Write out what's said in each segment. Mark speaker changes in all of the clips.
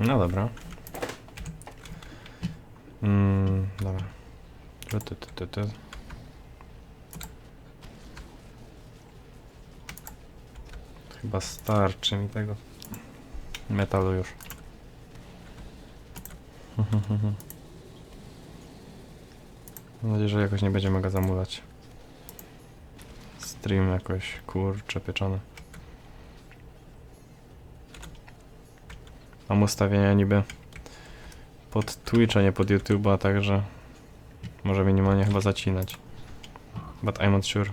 Speaker 1: No dobra. Mm, dobra. Tu, tu, tu, tu. Chyba starczy mi tego metalu już. Mam nadzieję, że jakoś nie będziemy go zamulać. Stream jakoś kurcze pieczony. Mam ustawienia niby pod Twitcha, nie pod YouTube'a, także może minimalnie chyba zacinać. But I'm not sure.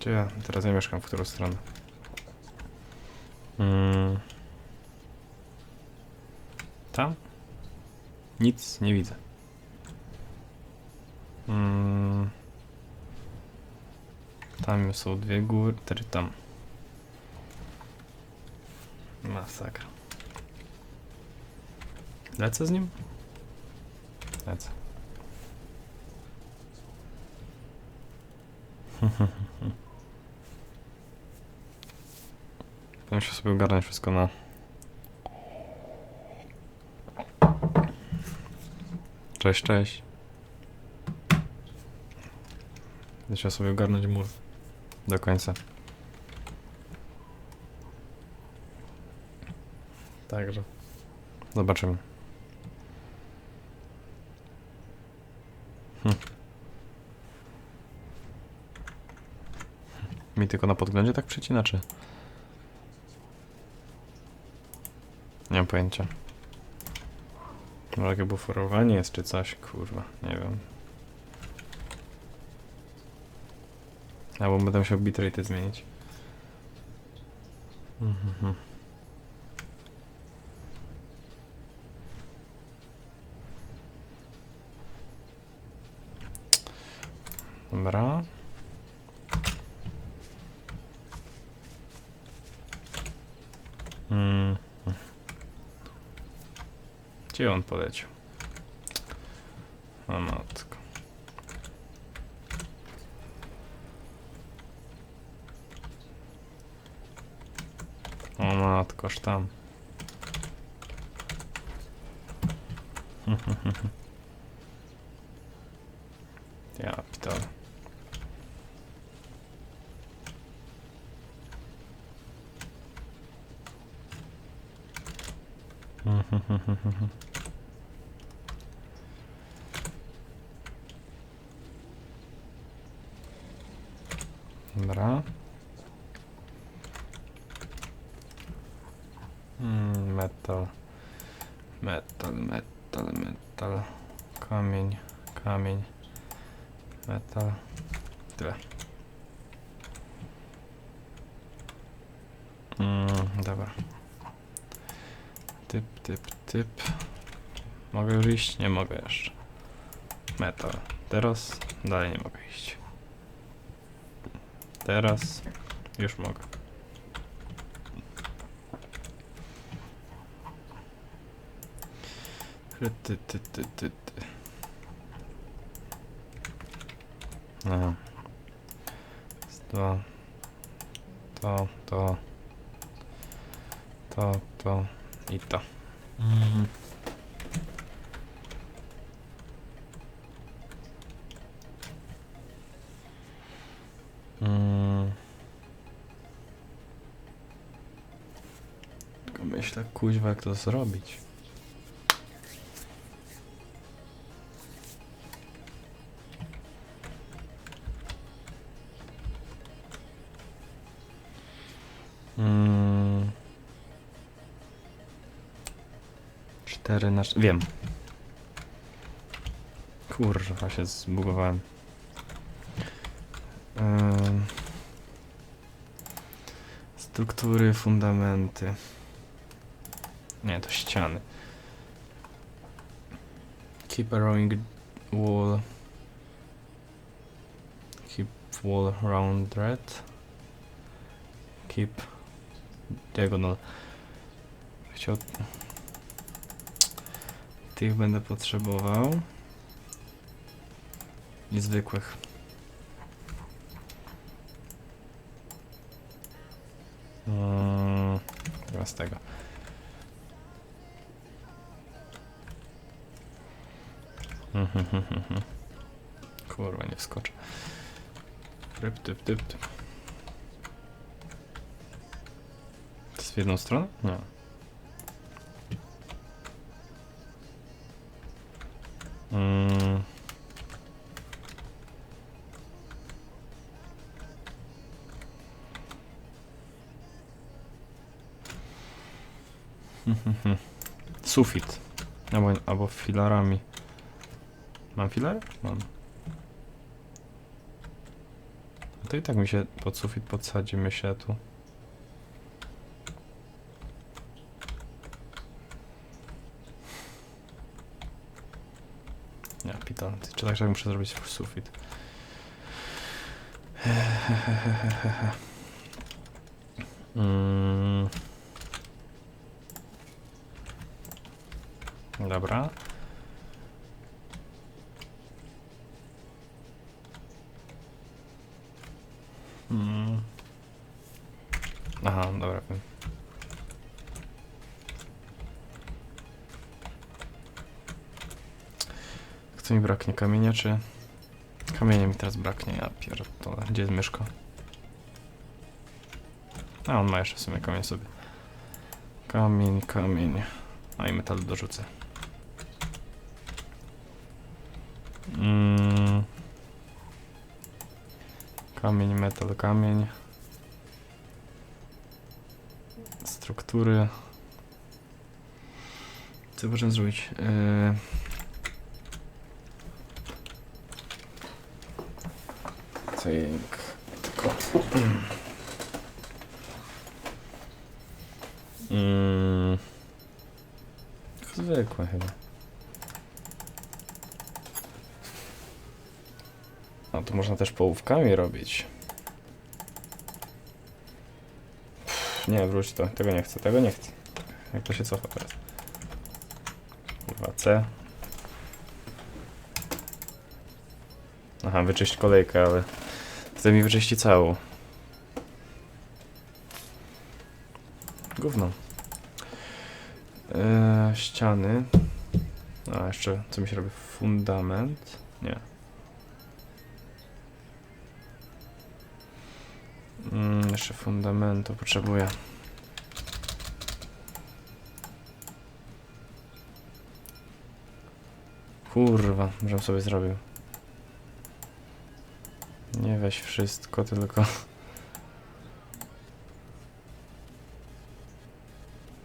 Speaker 1: Gdzie ja teraz ja mieszkam, w którą stronę? Mm. Tam? Nic nie widzę. Mm. Tam są dwie góry, tam. Masakra. Lecę z nim? Lecę. Powinien się sobie ogarnąć wszystko na... Cześć, cześć. Chciał sobie ogarnąć mur. Do końca. Także. Zobaczymy. Hm. Mi tylko na podglądzie tak przecina, czy? Nie mam pojęcia. Może jakie buforowanie jest, czy coś, kurwa, nie wiem. Albo będę musiał bitrate zmienić. Mhm. Dobra. Mm. Gdzie on poleciał? O matko. O sztam. Ja pitole. Dobra. Mm, metal. Metal, metal, metal. Kamień, kamień. Metal. Tyle. Mm, dobra. Typ, typ. Mogę już iść? Nie mogę jeszcze. Metal. Teraz dalej nie mogę iść. Teraz już mogę. Ty, ty, ty, ty, ty. Aha. To, to, to, to, to i to. Mhm. Mm. Tylko myślę, kuźwa, jak to zrobić. Wiem. Kurwa, się zbugowałem. Struktury, fundamenty. Nie, to ściany. Keep a rowing wall. Keep wall rounded. Keep diagonal. Chciał... Tych będę potrzebował. I zwykłych. Mm. zamiast tego. Mhm, mhm, mhm. Kurwa, nie wskoczę. Ryp, typ, typ, w jedną stronę? Nie. Mm. Sufit. Albo, albo filarami. Mam filary? Mam. A to i tak mi się pod sufit podsadzi, myślę tu. Ja Czy tak, że muszę zrobić sufit? Mm. Dobra. Mm. Aha, dobra. Mi braknie? Kamienia czy... Kamienia mi teraz braknie, ja pierdolę. Gdzie jest myszka? A, on ma jeszcze w sumie kamień sobie. Kamień, kamień. A i metal dorzucę. Mm. Kamień, metal, kamień. Struktury. Co możemy zrobić? Yy... Cyk. Tylko. Mm. Zwykłe chyba. A to można też połówkami robić. Pff, nie, wróć to. Tego nie chcę, tego nie chcę. Jak to się cofa teraz? Kurwa, C. Aha, wyczyść kolejkę, ale chce mi wyczyści całą. Gówno. Eee, ściany. A, jeszcze co mi się robi? Fundament? Nie. Mm, jeszcze fundamentu potrzebuję. Kurwa, żebym sobie zrobił. Nie weź wszystko, tylko...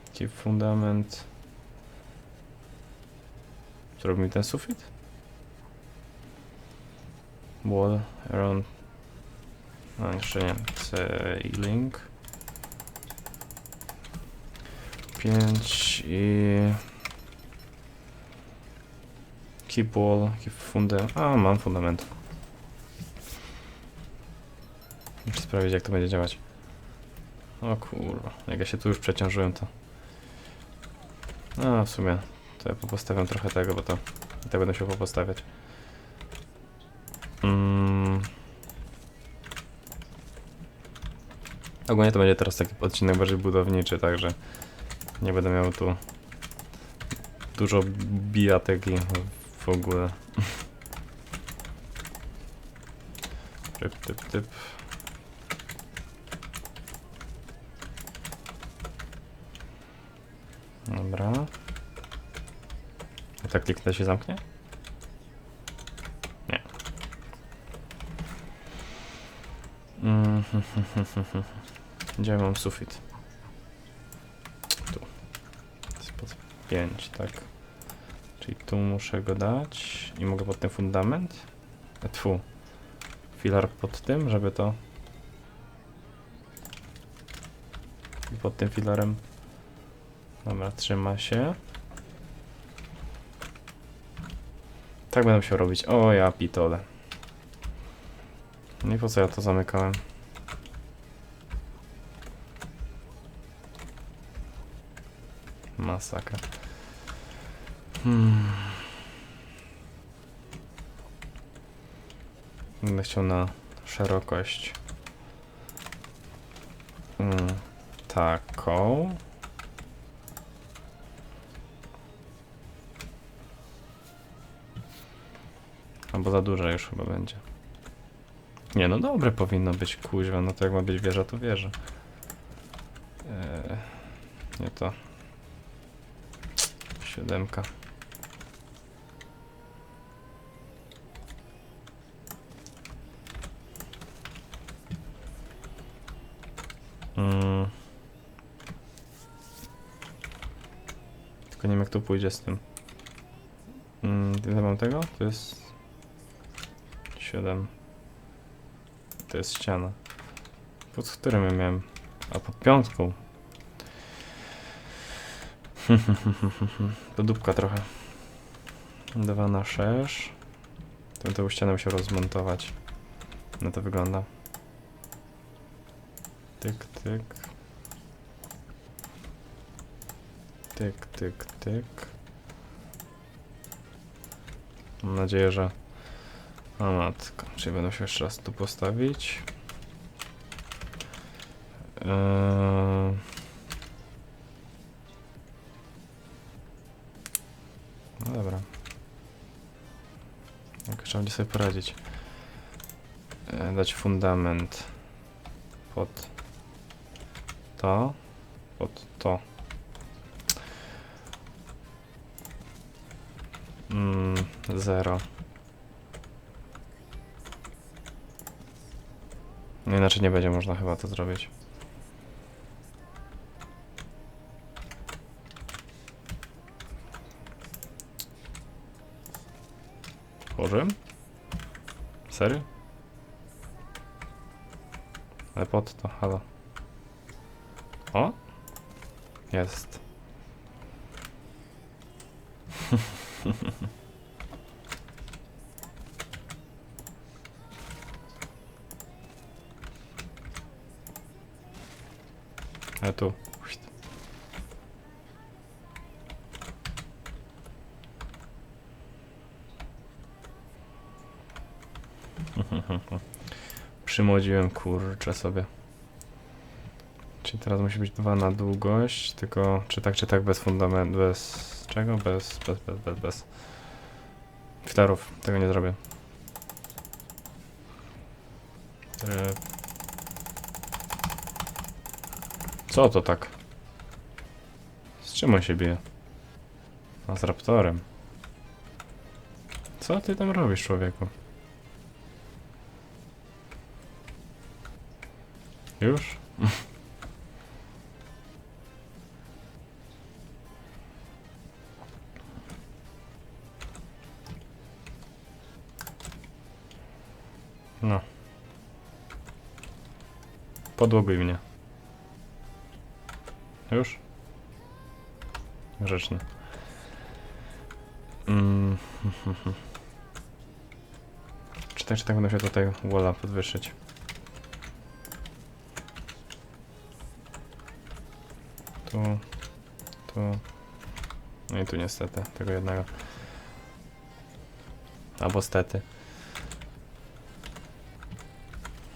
Speaker 1: Taki fundament. Zrobi mi ten sufit? Wall around. No jeszcze nie. Ceiling. 5 i. Keep wall, keep fundament. A, mam fundament. Sprawdzić jak to będzie działać. O kurwa, jak ja się tu już przeciążyłem to. No w sumie to ja postawiam trochę tego, bo to i tak będę się postawiać. Mm. Ogólnie to będzie teraz taki odcinek bardziej budowniczy, także nie będę miał tu dużo bijatek i w ogóle. Typ, typ, typ. Dobra. A tak kliknę się zamknie? Nie. Mm, Gdzie mam sufit? Tu. To jest pod 5, tak. Czyli tu muszę go dać i mogę pod ten fundament? E, Tfu. Filar pod tym, żeby to... I pod tym filarem Dobra, trzyma się. Tak będę musiał robić. O, ja pitole. No i po co ja to zamykałem? Masakra. Hmm. Będę chciał na szerokość. Mm, taką. Bo za duże już chyba będzie. Nie no, dobre powinno być, kuźwa, no to jak ma być wieża, to wieża. Eee, nie to. Siódemka. Mm. Tylko nie wiem jak to pójdzie z tym. Mm, ile mam tego? To jest... 7. To jest ściana. Pod którym ja miałem? A pod piątką. to dupka trochę. 2 na 6. To tę ścianę musiał rozmontować. No to wygląda. Tyk, tyk. Tyk, tyk, tyk. Mam nadzieję, że... O matko, czyli będę się jeszcze raz tu postawić. Eee... No dobra. Jak trzeba będzie sobie poradzić. Eee, dać fundament pod to, pod to. Mm, zero. Inaczej nie będzie można chyba to zrobić. Położyłem? Serio? Ale pod to, halo. O! Jest. Tu. Przymodziłem kurczę sobie. Czyli teraz musi być dwa na długość, tylko czy tak, czy tak bez fundamentu, bez czego? Bez, bez, bez, bez, bez. Filarów, tego nie zrobię. E... Co to tak? Z czym on się bije? A z raptorem. Co ty tam robisz, człowieku? Już? No. Podłoguj mnie. Już? Grzeczny. Mm. Czy czy tak będę się tutaj walla podwyższyć? Tu, tu. No i tu niestety, tego jednego. Albo stety.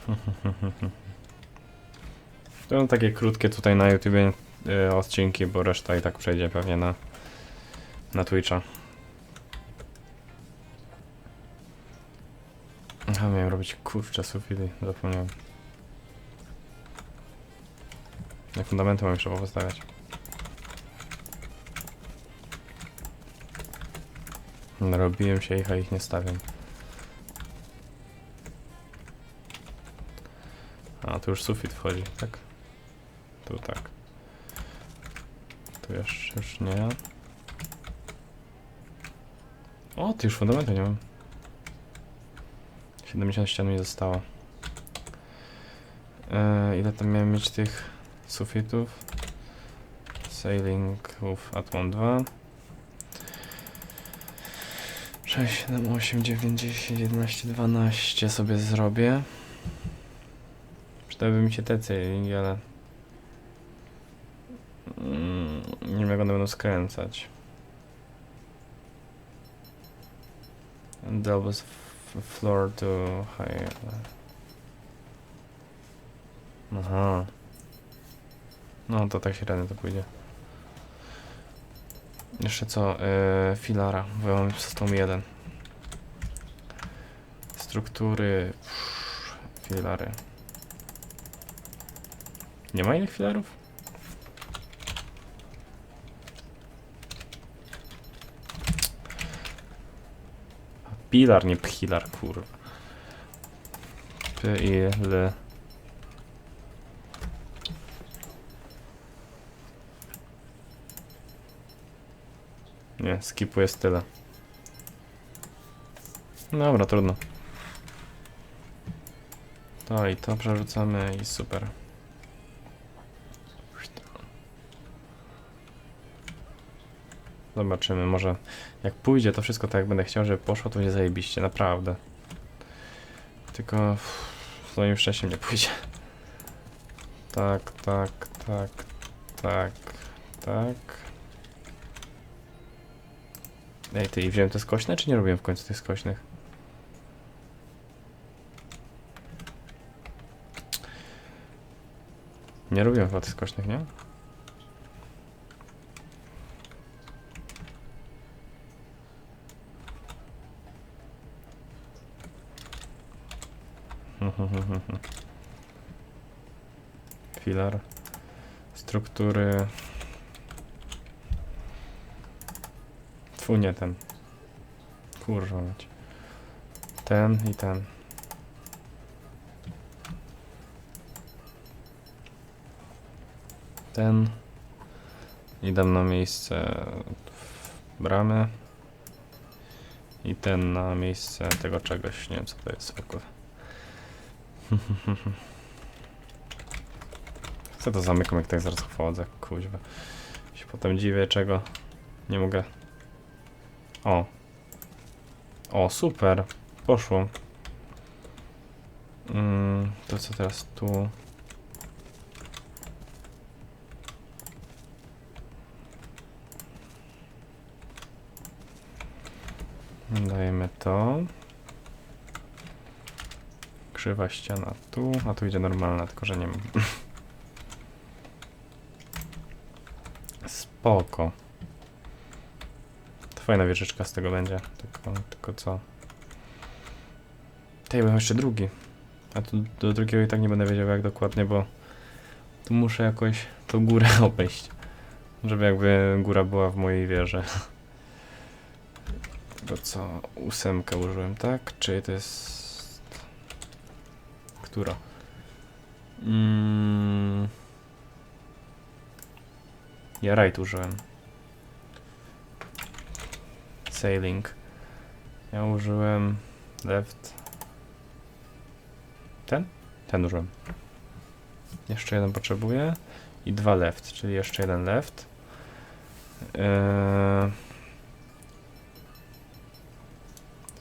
Speaker 1: To będą takie krótkie tutaj na YouTubie y, odcinki, bo reszta i tak przejdzie pewnie na, na Twitcha. Aha, miałem robić kurczę sufity, zapomniałem. Na fundamenty mam trzeba postawiać. Narobiłem się ich, a ich nie stawiam. A, tu już sufit wchodzi, tak? Tu tak. Tu jeszcze już nie. O, ty już fundamentu nie mam. 70 ścian mi zostało. Eee, ile tam miałem mieć tych sufitów? Sailing of Atmon 2. 6, 7, 8, 9, 10, 11, 12 sobie zrobię. Przydałyby mi się te ceilingi, ale... Mm, nie skręcać. Doubles f- floor to high. Aha. No to tak średnio to pójdzie. Jeszcze co? Yy, filara, bo ja mam system jeden. struktury, filary. Nie ma innych filarów? Pilar, nie pilar, kurwa. P i l. Nie, skipuję tyle. Dobra, trudno. To i to przerzucamy i super. Zobaczymy, może jak pójdzie to wszystko tak jak będę chciał, żeby poszło, to będzie zajebiście, naprawdę. Tylko z moim szczęściem nie pójdzie. Tak, tak, tak, tak, tak. Ej, ty, i wziąłem te skośne, czy nie robiłem w końcu tych skośnych? Nie robiłem chyba tych skośnych, nie? Filar. Struktury. Tfu, nie ten. Kurwa mać. Ten i ten. Ten. I dam na miejsce bramy. I ten na miejsce tego czegoś. Nie wiem co to jest ogóle. Co to zamykam jak tak zaraz wchodzę, kuźwa. Się potem dziwię czego nie mogę. O. O, super. Poszło. Mm, to co teraz tu? Dajemy to. Krzywa ściana tu, a tu idzie normalna, tylko że nie mam. Spoko. To fajna wieżyczka z tego będzie, tylko, tylko co? Tej mam jeszcze drugi. A tu do drugiego i tak nie będę wiedział jak dokładnie, bo tu muszę jakoś tą górę obejść. Żeby jakby góra była w mojej wieży. To co? Ósemkę użyłem, tak? Czy to jest... Która? Mm... Ja right użyłem. Sailing. Ja użyłem left. Ten? Ten użyłem. Jeszcze jeden potrzebuję. I dwa left, czyli jeszcze jeden left. Eee...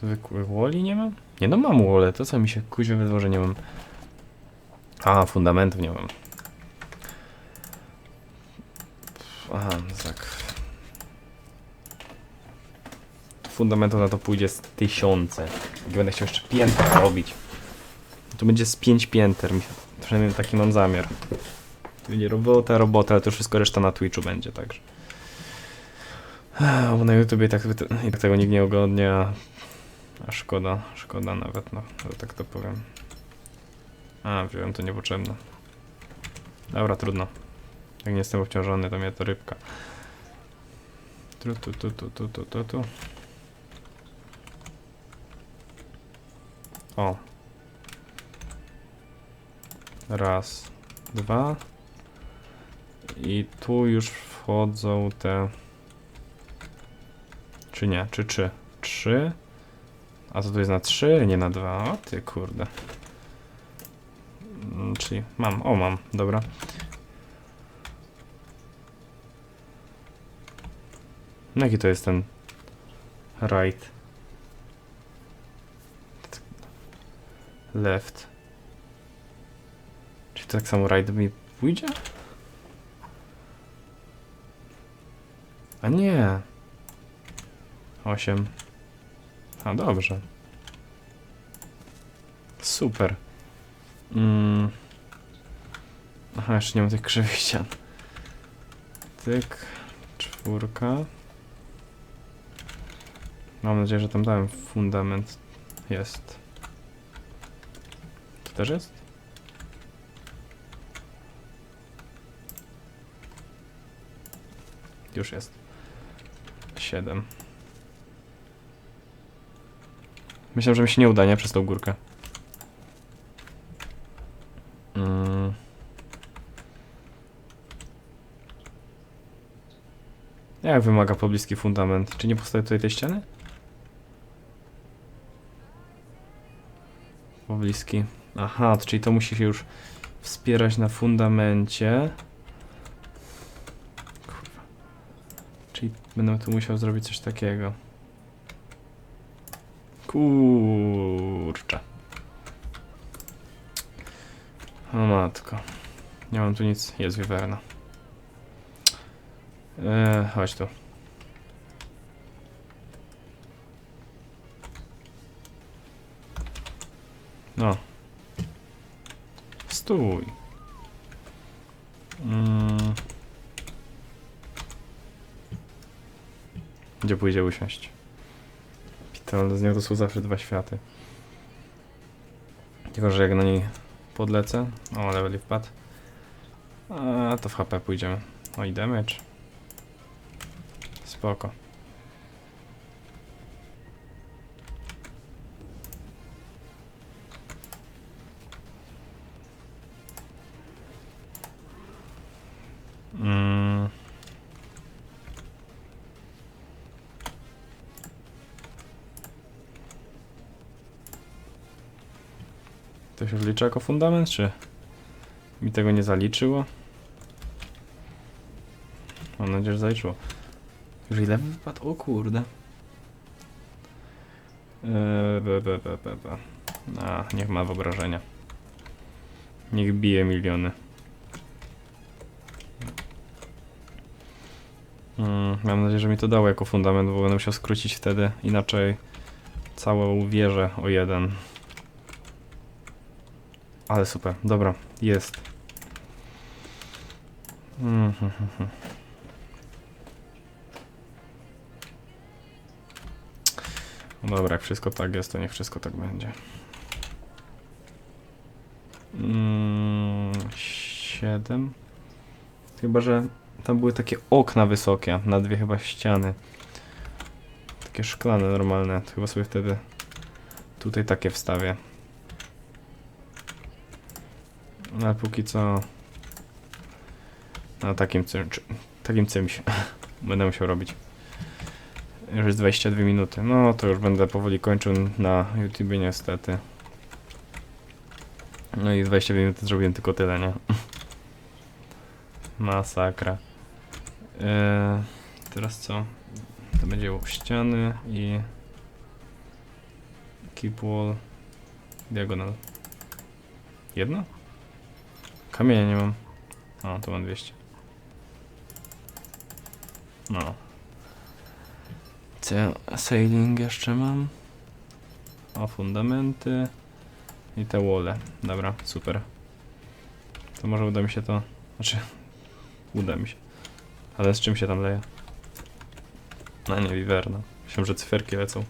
Speaker 1: Zwykłych woli nie mam? Nie no mam wolę, to co mi się kuźwa wydło, że nie mam. A, fundamentów nie mam. Aha, tak. Fundamentów na to pójdzie z tysiące. Jak będę chciał jeszcze pięter robić. To będzie z pięć pięter. Przynajmniej taki mam zamiar. To będzie robota, robota, ale to wszystko reszta na Twitchu będzie, także. Bo na YouTubie tak, i tak tego nikt nie ogląda. A szkoda, szkoda nawet, no, że tak to powiem. A, wziąłem to niepotrzebne. Dobra, trudno. Jak nie jestem obciążony, to mnie to rybka. Tu, tu, tu, tu, tu, tu, tu, tu. O. Raz, dwa. I tu już wchodzą te... Czy nie? Czy trzy? Trzy. A to tu jest na 3, nie na 2. O ty kurde. Mm, Czyli mam, o mam, dobra. No jaki to jest ten right? Left. Czy tak samo right mi pójdzie? A nie. 8. A dobrze. Super. Mm. Aha, jeszcze nie mam tych krzywych ścian. Tyk. Czwórka. Mam nadzieję, że tam dałem fundament. Jest. Też jest? Już jest. 7. Myślałem, że mi się nie uda, nie? Przez tą górkę. Mm. Jak wymaga pobliski fundament? Czy nie powstaje tutaj tej ściany? Pobliski. Aha, czyli to musi się już wspierać na fundamencie. Kurwa. Czyli będę tu musiał zrobić coś takiego. Kurczę. O matko. Nie mam tu nic. Jest wiwerna. Eee, chodź tu. No. Stój. Mm. Gdzie pójdzie usiąść? Pitol, z niego to są zawsze dwa światy. Tylko, że jak na niej podlecę... O, level wpadł. A, to w HP pójdziemy. O, i damage. Spoko. Się wlicza jako fundament, czy mi tego nie zaliczyło? Mam nadzieję, że zaliczyło. Już ile wypadł? O kurde. Eee, be, be, be, be, be. A, niech ma wyobrażenia. Niech bije miliony. Mm, mam nadzieję, że mi to dało jako fundament, bo będę musiał skrócić wtedy, inaczej całą wieżę o jeden. Ale super, dobra, jest. Mm, dobra, jak wszystko tak jest, to niech wszystko tak będzie. Mm, siedem. Chyba, że tam były takie okna wysokie, na dwie chyba ściany. Takie szklane normalne, to chyba sobie wtedy tutaj takie wstawię. No, Ale póki co na takim, czym- czy- takim czymś będę musiał robić. Już jest 22 minuty. No to już będę powoli kończył na YouTube niestety. No i 22 minuty zrobiłem tylko tyle, nie? Masakra. Eee, teraz co? To będzie ściany i keep wall diagonal. Jedno? Kamienia nie mam. O, tu mam 200. No. Co ja sailing jeszcze mam? O, fundamenty. I te wole. Dobra, super. To może uda mi się to... Znaczy... Uda mi się. Ale z czym się tam leje? A nie, wiwerna. Myślałem, że cyferki lecą.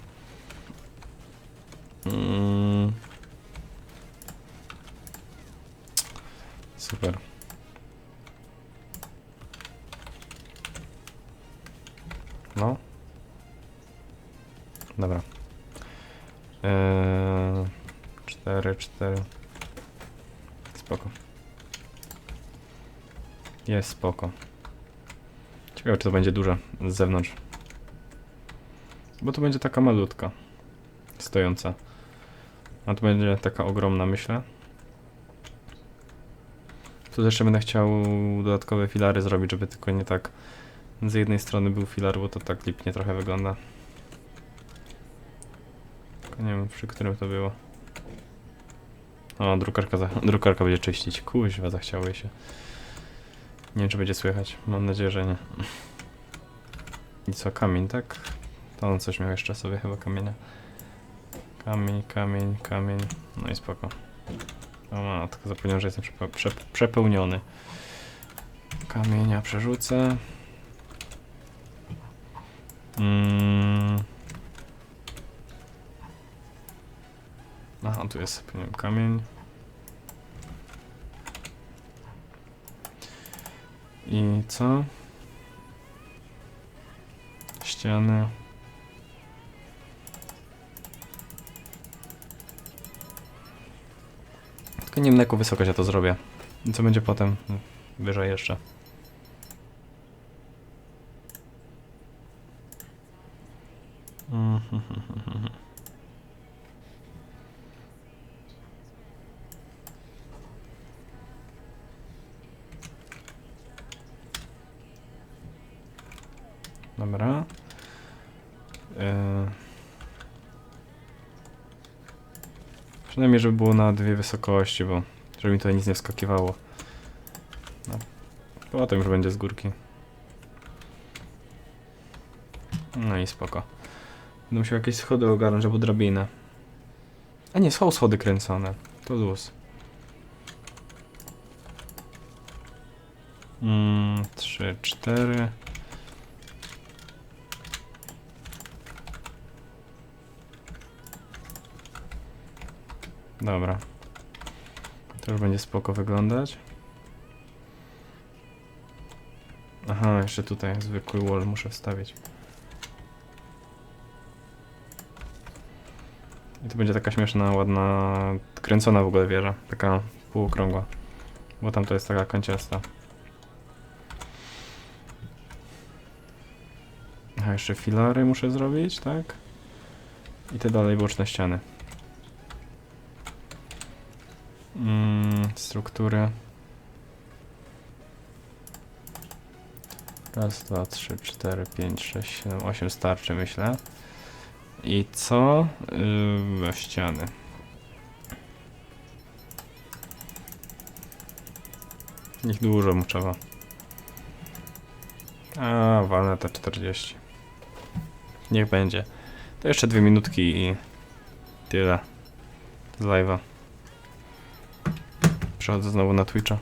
Speaker 1: Mm. Super. No. Dobra. Eee, cztery, cztery. Spoko. Jest spoko. Ciekawe, czy to będzie duże z zewnątrz. Bo to będzie taka malutka. Stojąca. A tu będzie taka ogromna, myślę. Tu jeszcze będę chciał dodatkowe filary zrobić, żeby tylko nie tak z jednej strony był filar, bo to tak lipnie trochę wygląda. Tylko nie wiem, przy którym to było. O, drukarka, za, drukarka będzie czyścić. Kuźwa, zachciało jej się. Nie wiem, czy będzie słychać. Mam nadzieję, że nie. I co, kamień, tak? To on coś miał jeszcze sobie chyba kamienia. Kamień, kamień, kamień. No i spoko. O tylko zapomniałem, że jestem przepe prze przepełniony. Kamienia przerzucę. Mm. Aha, tu jest wiem, kamień. I co? Ściany. Tylko nie jaką wysokość ja to zrobię. I co będzie potem? Wyżej jeszcze. Mhm. Dobra. Przynajmniej, żeby było na dwie wysokości, bo żeby mi tutaj nic nie wskakiwało. No. Potem już będzie z górki. No i spoko. Będę musiał jakieś schody ogarnąć albo drabinę. A nie, są schody kręcone. To luz. Mm, trzy, cztery. Dobra. To już będzie spoko wyglądać. Aha, jeszcze tutaj zwykły wall muszę wstawić. I to będzie taka śmieszna, ładna, kręcona w ogóle wieża. Taka półokrągła. Bo tam to jest taka kanciasta. Aha, jeszcze filary muszę zrobić, tak? I te dalej boczne ściany. Mm, struktury. Raz, dwa, trzy, cztery, pięć, sześć, siedem, osiem starczy myślę. I co? Yy, ściany. Ich dużo mu trzeba. A, walnę te 40. Niech będzie. To jeszcze dwie minutki i tyle. Z live'a. Przechodzę znowu na Twitcha.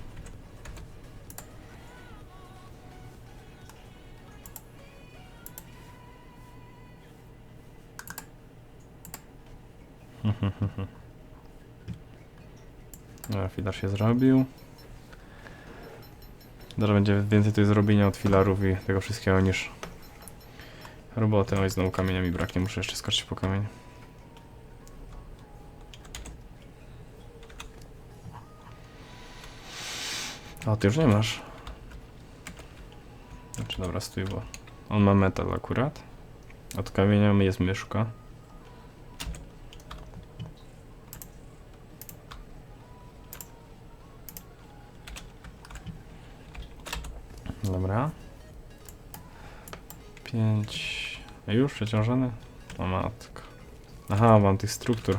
Speaker 1: Dobra, filar się zrobił. Teraz będzie więcej tutaj zrobienia od filarów i tego wszystkiego niż roboty. Oj, znowu kamienia mi braknie, muszę jeszcze skoczyć po kamień. A ty już nie masz. Znaczy dobra, stój, bo on ma metal akurat. Od kamienia jest myszka. Dobra. Pięć. A już przeciążony? O matko. Aha, mam tych struktur.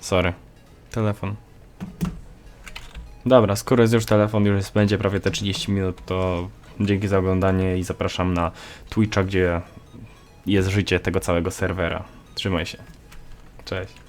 Speaker 1: Sorry. Telefon. Dobra, skoro jest już telefon, już jest, będzie prawie te 30 minut, to dzięki za oglądanie i zapraszam na Twitcha, gdzie jest życie tego całego serwera. Trzymaj się. Cześć.